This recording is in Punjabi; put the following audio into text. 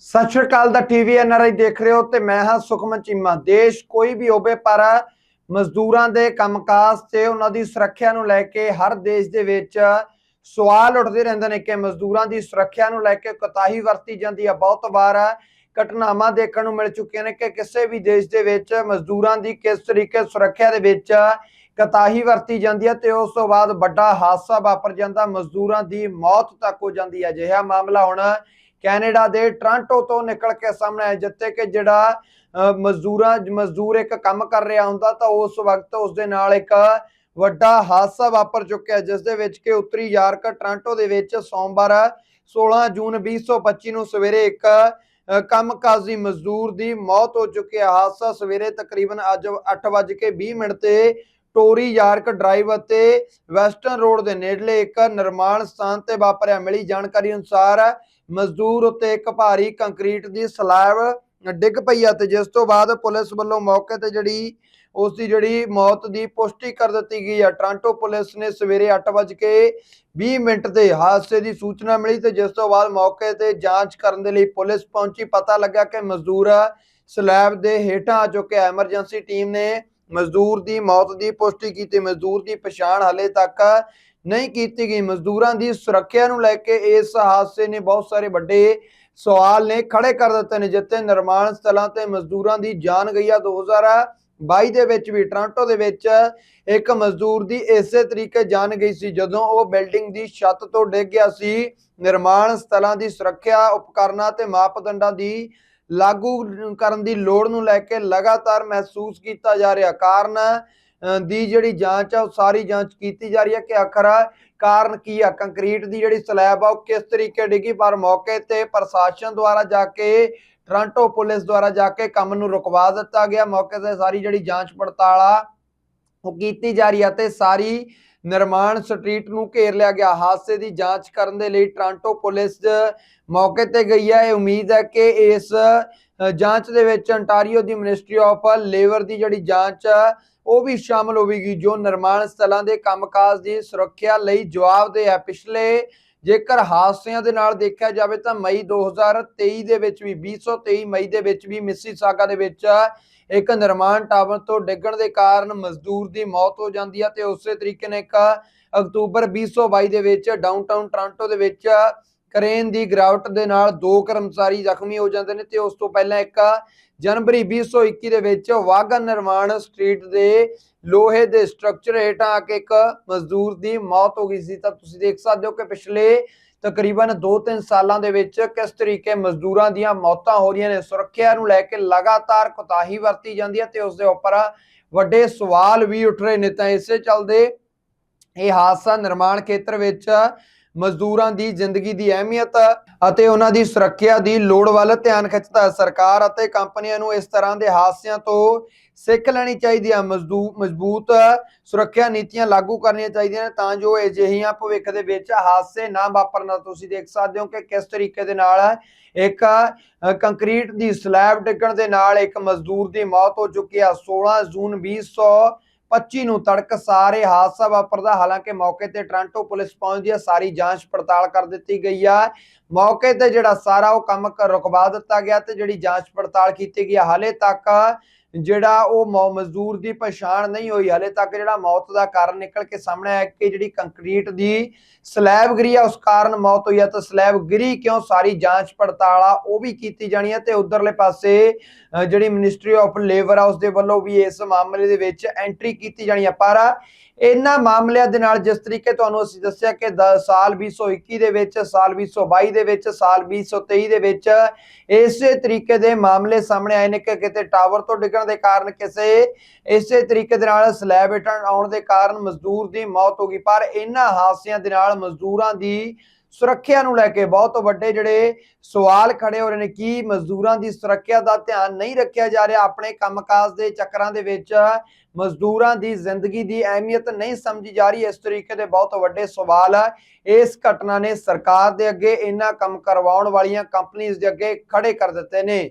ਸਤਿ ਸ਼੍ਰੀ ਅਕਾਲ ਦਾ ਟੀਵੀ ਐਨਆਰਆਈ ਦੇਖ ਰਹੇ ਹੋ ਤੇ ਮੈਂ ਹਾਂ ਸੁਖਮਨ ਚੀਮਾ। ਦੇਸ਼ ਕੋਈ ਵੀ ਹੋਵੇ ਪਰ ਮਜ਼ਦੂਰਾਂ ਦੇ ਕੰਮਕਾਜ ਤੇ ਉਹਨਾਂ ਦੀ ਸੁਰੱਖਿਆ ਨੂੰ ਲੈ ਕੇ ਹਰ ਦੇਸ਼ ਦੇ ਵਿੱਚ ਸਵਾਲ ਉੱਠਦੇ ਰਹਿੰਦੇ ਨੇ ਕਿ ਮਜ਼ਦੂਰਾਂ ਦੀ ਸੁਰੱਖਿਆ ਨੂੰ ਲੈ ਕੇ ਕੋਤਾਹੀ ਵਰਤੀ ਜਾਂਦੀ ਹੈ। ਬਹੁਤ ਵਾਰ ਘਟਨਾਵਾਂ ਦੇਖਣ ਨੂੰ ਮਿਲ ਚੁੱਕੀਆਂ ਨੇ ਕਿ ਕਿਸੇ ਵੀ ਦੇਸ਼ ਦੇ ਵਿੱਚ ਮਜ਼ਦੂਰਾਂ ਦੀ ਕਿਸ ਤਰੀਕੇ ਸੁਰੱਖਿਆ ਦੇ ਵਿੱਚ ਕਤਾਹੀ ਵਰਤੀ ਜਾਂਦੀ ਹੈ ਤੇ ਉਸ ਤੋਂ ਬਾਅਦ ਵੱਡਾ ਹਾਦਸਾ ਵਾਪਰ ਜਾਂਦਾ। ਮਜ਼ਦੂਰਾਂ ਦੀ ਮੌਤ ਤੱਕ ਹੋ ਜਾਂਦੀ ਹੈ। ਅਜਿਹਾ ਮਾਮਲਾ ਹੁਣ ਕੈਨੇਡਾ ਦੇ ਟ੍ਰਾਂਟੋ ਤੋਂ ਨਿਕਲ ਕੇ ਸਾਹਮਣੇ ਆਇਆ ਜਿੱਥੇ ਕਿ ਜਿਹੜਾ ਮਜ਼ਦੂਰਾਂ ਮਜ਼ਦੂਰ ਇੱਕ ਕੰਮ ਕਰ ਰਿਹਾ ਹੁੰਦਾ ਤਾਂ ਉਸ ਵਕਤ ਉਸ ਦੇ ਨਾਲ ਇੱਕ ਵੱਡਾ ਹਾਦਸਾ ਵਾਪਰ ਚੁੱਕਿਆ ਜਿਸ ਦੇ ਵਿੱਚ ਕਿ ਉੱਤਰੀ ਯਾਰਕ ਟ੍ਰਾਂਟੋ ਦੇ ਵਿੱਚ ਸੋਮਵਾਰ 16 ਜੂਨ 2025 ਨੂੰ ਸਵੇਰੇ ਇੱਕ ਅ, ਕੰਮਕਾਜੀ ਮਜ਼ਦੂਰ ਦੀ ਮੌਤ ਹੋ ਚੁੱਕੀ ਹੈ। ਹਾਦਸਾ ਸਵੇਰੇ ਤਕਰੀਬਨ ਅੱਜ 8:20 ਮਿੰਟ ਤੇ ਟੋਰੀ ਯਾਰਕ ਡਰਾਈਵ ਅਤੇ ਵੈਸਟਰਨ ਰੋਡ ਦੇ ਨੇੜਲੇ ਇੱਕ ਨਿਰਮਾਣ ਸਥਾਨ ਤੇ ਵਾਪਰਿਆ। ਮਿਲੀ ਜਾਣਕਾਰੀ ਅਨੁਸਾਰ ਮਜ਼ਦੂਰ ਉੱਤੇ ਇੱਕ ਭਾਰੀ ਕੰਕਰੀਟ ਦੀ ਸਲੈਬ ਡਿੱਗ ਪਈ ਆ ਤੇ ਜਿਸ ਤੋਂ ਬਾਅਦ ਪੁਲਿਸ ਵੱਲੋਂ ਮੌਕੇ ਤੇ ਜਿਹੜੀ ਉਸ ਦੀ ਜਿਹੜੀ ਮੌਤ ਦੀ ਪੁਸ਼ਟੀ ਕਰ ਦਿੱਤੀ ਗਈ ਆ। ਟ੍ਰਾਂਟੋ ਪੁਲਿਸ ਨੇ ਸਵੇਰੇ 8:20 ਮਿੰਟ ਤੇ ਹਾਦਸੇ ਦੀ ਸੂਚਨਾ ਮਿਲੀ ਤੇ ਜਿਸ ਤੋਂ ਬਾਅਦ ਮੌਕੇ ਤੇ ਜਾਂਚ ਕਰਨ ਦੇ ਲਈ ਪੁਲਿਸ ਪਹੁੰਚੀ। ਪਤਾ ਲੱਗਾ ਕਿ ਮਜ਼ਦੂਰ ਸਲੈਬ ਦੇ ਹੇਠਾਂ ਆ ਚੁੱਕਿਆ ਐਮਰਜੈਂਸੀ ਟੀਮ ਨੇ ਮਜ਼ਦੂਰ ਦੀ ਮੌਤ ਦੀ ਪੁਸ਼ਟੀ ਕੀਤੀ। ਮਜ਼ਦੂਰ ਦੀ ਪਛਾਣ ਹਲੇ ਤੱਕ ਨਹੀਂ ਕੀਤੀ ਗਈ। ਮਜ਼ਦੂਰਾਂ ਦੀ ਸੁਰੱਖਿਆ ਨੂੰ ਲੈ ਕੇ ਇਸ ਹਾਦਸੇ ਨੇ ਬਹੁਤ ਸਾਰੇ ਵੱਡੇ ਸਵਾਲ ਨੇ ਖੜੇ ਕਰ ਦਿੱਤੇ ਨੇ, ਜਿੱਥੇ ਨਿਰਮਾਣ ਸਥਲਾਂ ਤੇ ਮਜ਼ਦੂਰਾਂ ਦੀ ਜਾਨ ਗਈ ਆ। 2022 ਦੇ ਵਿੱਚ ਵੀ, ਟ੍ਰਾਂਟੋ ਦੇ ਵਿੱਚ ਇੱਕ ਮਜ਼ਦੂਰ ਦੀ ਇਸੇ ਤਰੀਕੇ ਜਾਨ ਗਈ ਸੀ, ਜਦੋਂ ਉਹ ਬਿਲਡਿੰਗ ਦੀ ਛੱਤ ਤੋਂ ਡਿੱਗ ਗਿਆ ਸੀ। ਨਿਰਮਾਣ ਸਥਲਾਂ ਦੀ ਸੁਰੱਖਿਆ ਉਪਕਰਨਾਂ ਤੇ ਮਾਪਦੰਡਾਂ ਦੀ ਲਾਗੂ ਕਰਨ ਦੀ ਲੋੜ ਨੂੰ ਲੈ ਕੇ ਲਗਾਤਾਰ ਮਹਿਸੂਸ ਕੀਤਾ ਜਾ ਰਿਹਾ। ਕਾਰਨ ਦੀ ਜਿਹੜੀ ਜਾਂਚ ਆ, ਉਹ ਸਾਰੀ ਜਾਂਚ ਕੀਤੀ ਜਾ ਰਹੀ ਹੈ ਕਿ ਆਖਰ ਕਾਰਨ ਕੀ ਆ? ਕੰਕਰੀਟ ਦੀ ਜਿਹੜੀ ਸਲੈਬ ਆ, ਉਹ ਕਿਸ ਤਰੀਕੇ ਡਿੱਗੀ? ਪਰ ਮੌਕੇ ਤੇ ਪ੍ਰਸ਼ਾਸਨ ਦੁਆਰਾ ਜਾ ਕੇ, ਟ੍ਰਾਂਟੋ ਪੁਲਿਸ ਦੁਆਰਾ ਜਾ ਕੇ ਕੰਮ ਨੂੰ ਰੁਕਵਾ ਦਿੱਤਾ ਗਿਆ। ਮੌਕੇ ਤੇ ਸਾਰੀ ਜਿਹੜੀ ਜਾਂਚ ਪੜਤਾਲ ਆ ਉਹ ਕੀਤੀ ਜਾ ਰਹੀ ਹੈ ਤੇ ਸਾਰੀ ਨਿਰਮਾਣ ਸਟਰੀਟ ਨੂੰ ਘੇਰ ਲਿਆ ਗਿਆ। ਹਾਦਸੇ ਦੀ ਜਾਂਚ ਕਰਨ ਦੇ ਲਈ ਟ੍ਰਾਂਟੋ ਪੁਲਿਸ ਮੌਕੇ ਤੇ ਗਈ ਹੈ ਇਹ ਉਮੀਦ ਹੈ ਕਿ ਇਸ ਜਾਂਚ ਦੇ ਵਿੱਚ ਅੰਟਾਰੀਓ ਦੀ ਮਿਨਿਸਟਰੀ ਆਫ ਲੇਬਰ ਦੀ ਜਿਹੜੀ ਜਾਂਚ ਉਹ ਵੀ ਸ਼ਾਮਲ ਹੋਵੇਗੀ, ਜੋ ਨਿਰਮਾਣ ਸਥਲਾਂ ਦੇ ਕੰਮਕਾਜ ਦੀ ਸੁਰੱਖਿਆ ਲਈ ਜਵਾਬਦੇਹ ਹੈ ਪਿਛਲੇ ਜੇਕਰ ਹਾਦਸਿਆਂ ਦੇ ਨਾਲ ਦੇਖਿਆ ਜਾਵੇ ਤਾਂ ਮਈ 2023 ਦੇ ਵਿੱਚ ਵੀ 2023 ਮਈ ਦੇ ਵਿੱਚ ਵੀ ਮਿਸੀਸਾਗਾ ਦੇ ਵਿੱਚ ਇੱਕ ਨਿਰਮਾਣ ਟਾਵਰ ਤੋਂ ਡਿੱਗਣ ਦੇ ਕਾਰਨ ਮਜ਼ਦੂਰ ਦੀ ਮੌਤ ਹੋ ਜਾਂਦੀ ਹੈ ਤੇ ਉਸੇ ਤਰੀਕੇ ਨਾਲ ਇੱਕ ਅਕਤੂਬਰ 2022 ਦੇ ਵਿੱਚ ਡਾਊਨਟਾਊਨ ਟੋਰਾਂਟੋ ਦੇ ਵਿੱਚ ਕਰੇਨ ਦੀ ਗਿਰਾਵਟ ਦੇ ਨਾਲ ਦੋ ਕਰਮਚਾਰੀ ਜ਼ਖਮੀ ਹੋ ਜਾਂਦੇ ਨੇ ਤੇ ਉਸ ਤੋਂ ਪਹਿਲਾਂ ਇੱਕ ਜਨਵਰੀ 2021 ਦੇ ਵਿੱਚ ਵਾਗਨ ਨਿਰਮਾਣ ਸਟਰੀਟ ਦੇ ਲੋਹੇ ਦੇ ਸਟਰਕਚਰ ਹੇਠਾਂ ਆ ਕੇ ਇੱਕ ਮਜ਼ਦੂਰ ਦੀ ਮੌਤ ਹੋ ਗਈ ਸੀ। ਤਾਂ ਤੁਸੀਂ ਦੇਖ ਸਕਦੇ ਹੋ ਕਿ ਪਿਛਲੇ ਤਕਰੀਬਨ 2-3 ਸਾਲਾਂ ਦੇ ਵਿੱਚ ਕਿਸ ਤਰੀਕੇ ਮਜ਼ਦੂਰਾਂ ਦੀਆਂ ਮੌਤਾਂ ਹੋ ਰਹੀਆਂ ਨੇ, ਸੁਰੱਖਿਆ ਨੂੰ ਲੈ ਕੇ ਲਗਾਤਾਰ ਕੋਤਾਹੀ ਵਰਤੀ ਜਾਂਦੀ ਹੈ ਤੇ ਉਸ ਦੇ ਉੱਪਰ ਵੱਡੇ ਸਵਾਲ ਵੀ ਉੱਠ ਰਹੇ ਨੇ। ਤਾਂ ਇਸੇ ਚੱਲਦੇ ਇਹ ਹਾਦਸਾ ਨਿਰਮਾਣ ਖੇਤਰ ਵਿੱਚ ਮਜ਼ਦੂਰਾਂ ਦੀ ਜ਼ਿੰਦਗੀ ਦੀ ਅਹਿਮੀਅਤ ਅਤੇ ਉਹਨਾਂ ਦੀ ਸੁਰੱਖਿਆ ਦੀ ਲੋੜ ਵੱਲ ਧਿਆਨ ਖਿੱਚਦਾ ਹੈ। ਸਰਕਾਰ ਅਤੇ ਕੰਪਨੀਆਂ ਨੂੰ ਇਸ ਤਰ੍ਹਾਂ ਦੇ ਹਾਦਸਿਆਂ ਤੋਂ ਸਿੱਖ ਲੈਣੀ ਚਾਹੀਦੀ ਹੈ। ਮਜ਼ਬੂਤ ਸੁਰੱਖਿਆ ਨੀਤੀਆਂ ਲਾਗੂ ਕਰਨੀਆਂ ਚਾਹੀਦੀਆਂ ਨੇ ਤਾਂ ਜੋ ਅਜਿਹੀਆਂ ਭਵਿੱਖ ਦੇ ਵਿੱਚ ਹਾਦਸੇ ਨਾ ਵਾਪਰਨ। ਤੁਸੀਂ ਦੇਖ ਸਕਦੇ ਹੋ ਕਿ ਕਿਸ ਤਰੀਕੇ ਦੇ ਨਾਲ ਇੱਕ ਕੰਕਰੀਟ ਦੀ ਸਲੈਬ ਡਿੱਗਣ ਦੇ ਨਾਲ ਇੱਕ ਮਜ਼ਦੂਰ ਦੀ ਮੌਤ ਹੋ ਚੁੱਕੀ ਹੈ। 16 ਜੂਨ 2025 ਨੂੰ ਤੜਕ ਸਾਰੇ ਹਾਦਸਾ ਵਾਪਰਦਾ, ਹਾਲਾਂਕਿ ਮੌਕੇ ਤੇ ਟ੍ਰਾਂਟੋ ਪੁਲਿਸ ਪਹੁੰਚਦੀ ਹੈ, ਸਾਰੀ ਜਾਂਚ ਪੜਤਾਲ ਕਰ ਦਿੱਤੀ ਗਈ ਆ ਮੌਕੇ ਤੇ ਜਿਹੜਾ ਸਾਰਾ ਉਹ ਕੰਮ ਰੁਕਵਾ ਦਿੱਤਾ ਗਿਆ ਤੇ ਜਿਹੜੀ ਜਾਂਚ ਪੜਤਾਲ ਕੀਤੀ ਗਈ ਆ ਹਾਲੇ ਤੱਕ ਜਿਹੜਾ ਉਹ ਮੌ- ਮਜ਼ਦੂਰ ਦੀ ਪਛਾਣ ਨਹੀਂ ਹੋਈ, ਹਲੇ ਤੱਕ ਜਿਹੜਾ ਮੌਤ ਦਾ ਕਾਰਨ ਨਿਕਲ ਕੇ ਸਾਹਮਣੇ ਆਇਆ ਕਿ ਜਿਹੜੀ ਕੰਕਰੀਟ ਦੀ ਸਲੈਬ ਗਿਰੀ ਆ, ਉਸ ਕਾਰਨ ਮੌਤ ਹੋਈ ਆ, ਤਾਂ ਸਲੈਬ ਗਿਰੀ ਕਿਉਂ? ਸਾਰੀ ਜਾਂਚ ਪੜਤਾਲ ਆ, ਉਹ ਵੀ ਕੀਤੀ ਜਾਣੀ ਆ ਤੇ ਉਧਰਲੇ ਪਾਸੇ ਜਿਹੜੀ ਮਿਨਿਸਟਰੀ ਆਫ ਲੇਬਰ ਆ ਉਸ ਦੇ ਵੱਲੋਂ ਵੀ ਇਸ ਮਾਮਲੇ ਦੇ ਵਿੱਚ ਐਂਟਰੀ ਕੀਤੀ ਜਾਣੀ ਆ, ਪਰ ਇਹਨਾਂ ਮਾਮਲਿਆਂ ਦੇ ਨਾਲ ਜਿਸ ਤਰੀਕੇ ਤੁਹਾਨੂੰ ਅਸੀਂ ਦੱਸਿਆ ਕਿ ਦ- ਸਾਲ 2021 ਦੇ ਵਿੱਚ, ਸਾਲ 2022 ਦੇ ਵਿੱਚ, ਸਾਲ 2023 ਦੇ ਵਿੱਚ ਇਸੇ ਤਰੀਕੇ ਦੇ ਮਾਮਲੇ ਸਾਹਮਣੇ ਆਏ ਨੇ ਕਿ ਕਿਤੇ ਟਾਵਰ ਤੋਂ ਡਿੱਗਣ ਦੇ ਕਾਰਨ ਕਿਸੇ ਇਸੇ ਤਰੀਕੇ ਦੇ ਨਾਲ ਸਲੈਬ ਹੇਠਾਂ ਆਉਣ ਦੇ ਕਾਰਨ ਮਜ਼ਦੂਰ ਦੀ ਮੌਤ ਹੋ ਗਈ। ਪਰ ਇਹਨਾਂ ਹਾਦਸਿਆਂ ਦੇ ਨਾਲ ਮਜ਼ਦੂਰਾਂ ਦੀ ਸੁਰੱਖਿਆ ਨੂੰ ਲੈ ਕੇ ਬਹੁਤ ਵੱਡੇ ਜਿਹੜੇ ਸਵਾਲ ਖੜੇ ਹੋ ਰਹੇ ਨੇ ਕਿ ਮਜ਼ਦੂਰਾਂ ਦੀ ਸੁਰੱਖਿਆ ਦਾ ਧਿਆਨ ਨਹੀਂ ਰੱਖਿਆ ਜਾ ਰਿਹਾ। ਆਪਣੇ ਕੰਮਕਾਜ ਦੇ ਚੱਕਰਾਂ ਦੇ ਵਿੱਚ ਮਜ਼ਦੂਰਾਂ ਦੀ ਜ਼ਿੰਦਗੀ ਦੀ ਅਹਿਮੀਅਤ ਨਹੀਂ ਸਮਝੀ ਜਾ ਰਹੀ। ਇਸ ਤਰੀਕੇ ਦੇ ਬਹੁਤ ਵੱਡੇ ਸਵਾਲ ਆ ਇਸ ਘਟਨਾ ਨੇ ਸਰਕਾਰ ਦੇ ਅੱਗੇ ਇਹਨਾਂ ਕੰਮ ਕਰਵਾਉਣ ਵਾਲੀਆਂ ਕੰਪਨੀਆਂ ਦੇ ਅੱਗੇ ਖੜੇ ਕਰ ਦਿੱਤੇ ਨੇ।